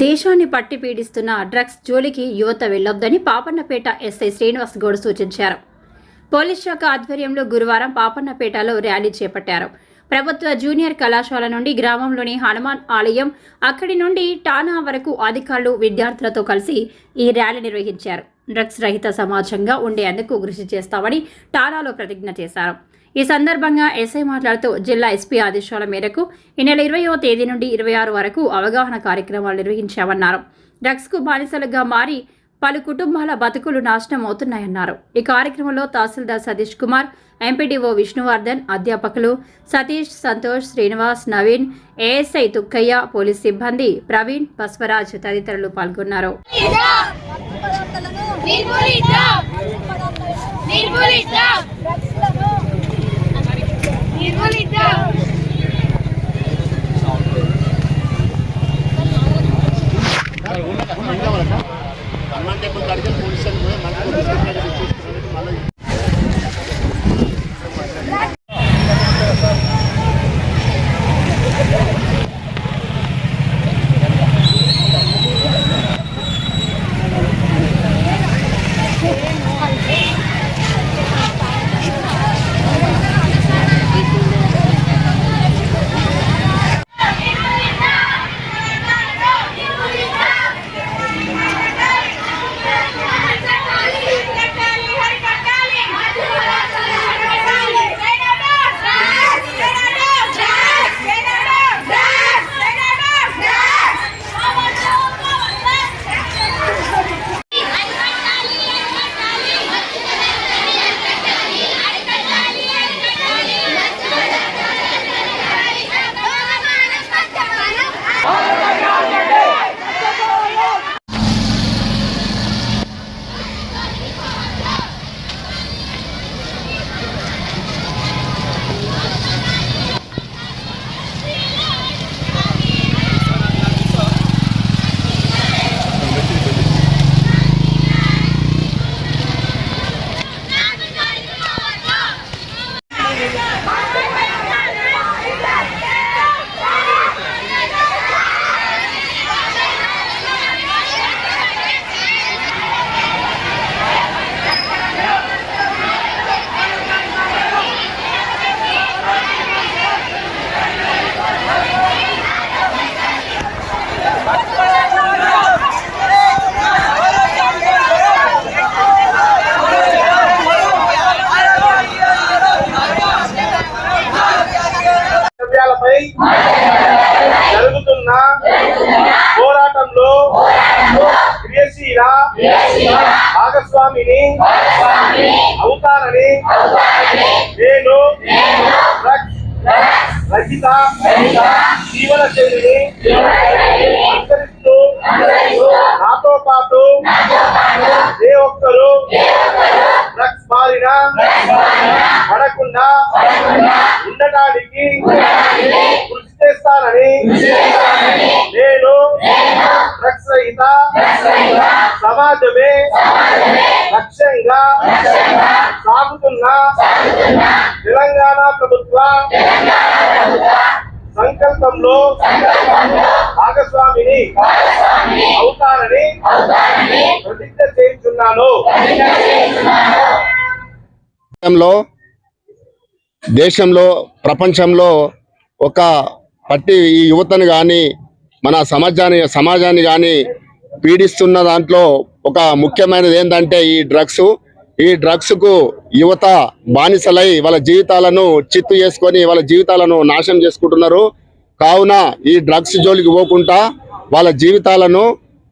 దేశాన్ని పట్టి పీడిస్తున్న డ్రగ్స్ జోలికి యువత వెళ్ళొద్దని పాపన్నపేట ఎస్ఐ శ్రీనివాస్ గౌడ్ సూచించారు. పోలీస్ శాఖ ఆధ్వర్యంలో గురువారం పాపన్నపేటలో ర్యాలీ చేపట్టారు. ప్రభుత్వ జూనియర్ కళాశాల నుండి గ్రామంలోని హనుమాన్ ఆలయం అక్కడి నుండి టానా వరకు అధికారులు విద్యార్థులతో కలిసి ఈ ర్యాలీ నిర్వహించారు. డ్రగ్స్ రహిత సమాజంగా ఉండేందుకు కృషి చేస్తామని టానాలో ప్రతిజ్ఞ చేశారు. ఈ సందర్భంగా ఎస్ఐ మాట్లాడుతూ జిల్లా ఎస్పీ ఆదేశాల మేరకు ఈ నెల ఇరవయో తేదీ నుండి ఇరవై ఆరు వరకు అవగాహన కార్యక్రమాలు నిర్వహించామన్నారు. డ్రగ్స్కు బానిసలుగా మారి పలు కుటుంబాల బతుకులు నాశనం అవుతున్నాయన్నారు. ఈ కార్యక్రమంలో తహసీల్దార్ సతీష్ కుమార్ ఎంపీడీఓ విష్ణువర్ధన్ అధ్యాపకులు సతీష్ సంతోష్ శ్రీనివాస్ నవీన్ ఏఎస్ఐ తుక్కయ్య పోలీస్ సిబ్బంది ప్రవీణ్ బస్వరాజ్ తదితరులు పాల్గొన్నారు. నిర్మూలిద్దాం! నిర్మూలిద్దాం! నిర్మూలిద్దాం హనుమాన్ టెంపుల్ భాగస్వామిని అవుతానని నేను డ్రగ్స్ జీవన శైలిని అనుసరిస్తూ నాతో పాటు ఏ ఒక్కరు డ్రగ్స్ బారిన పడకుండా ఉండటానికి కృషి చేస్తానని నేను డ్రగ్స్ రహిత సమాజమే లక్ష్యంగా సాగుతున్న తెలంగాణ ప్రభుత్వ సంకల్పంలో భాగస్వామిని అవుతానని ప్రతిజ్ఞ చేయించున్నాను దేశంలో దేశంలో ప్రపంచంలో ఒక పట్టి ఈ యువతను కానీ మన సమాజాన్ని సమాజాన్ని కానీ పీడిస్తున్న దాంట్లో ఒక ముఖ్యమైనది ఏంటంటే ఈ డ్రగ్స్ ఈ డ్రగ్స్కు యువత బానిసలై వాళ్ళ జీవితాలను చిత్తు చేసుకొని వాళ్ళ జీవితాలను నాశనం చేసుకుంటున్నారు. కావున ఈ డ్రగ్స్ జోలికి పోకుండా వాళ్ళ జీవితాలను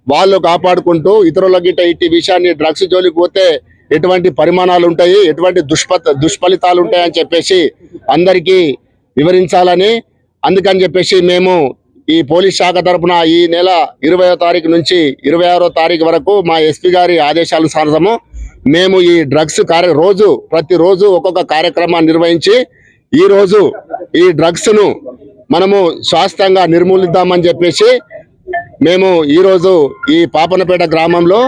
వాళ్ళు కాపాడుకుంటూ ఇతరుల గిట్ట ఇట్టి విషయాన్ని డ్రగ్స్ జోలికి పోతే ఎటువంటి పరిమాణాలు ఉంటాయి ఎటువంటి దుష్ప దుష్ఫలితాలు ఉంటాయని చెప్పేసి అందరికీ వివరించాలని అందుకని చెప్పేసి మేము ఈ పోలీస్ శాఖ తరఫున ఈ నెల ఇరవయో తారీఖు నుంచి ఇరవై ఆరో తారీఖు వరకు మా ఎస్పీ గారి ఆదేశానుసారము మేము ఈ డ్రగ్స్ కార్య రోజు ప్రతిరోజు ఒక్కొక్క కార్యక్రమాన్ని నిర్వహించి ఈరోజు ఈ డ్రగ్స్ను మనము శాస్త్రంగా నిర్మూలిద్దామని చెప్పేసి మేము ఈరోజు ఈ పాపనపేట గ్రామంలో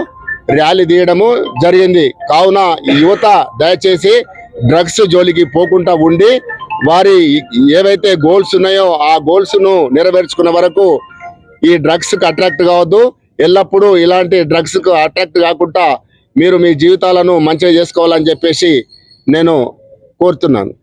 ర్యాలీ తీయడము జరిగింది. కావున యువత దయచేసి డ్రగ్స్ జోలికి పోకుండా ఉండి వారి ఏవైతే గోల్స్ ఉన్నాయో ఆ గోల్స్ను నెరవేర్చుకున్న వరకు ఈ డ్రగ్స్కి అట్రాక్ట్ కావద్దు. ఎల్లప్పుడూ ఇలాంటి డ్రగ్స్కు అట్రాక్ట్ కాకుండా మీరు మీ జీవితాలను మంచిగా చేసుకోవాలని చెప్పేసి నేను కోరుతున్నాను.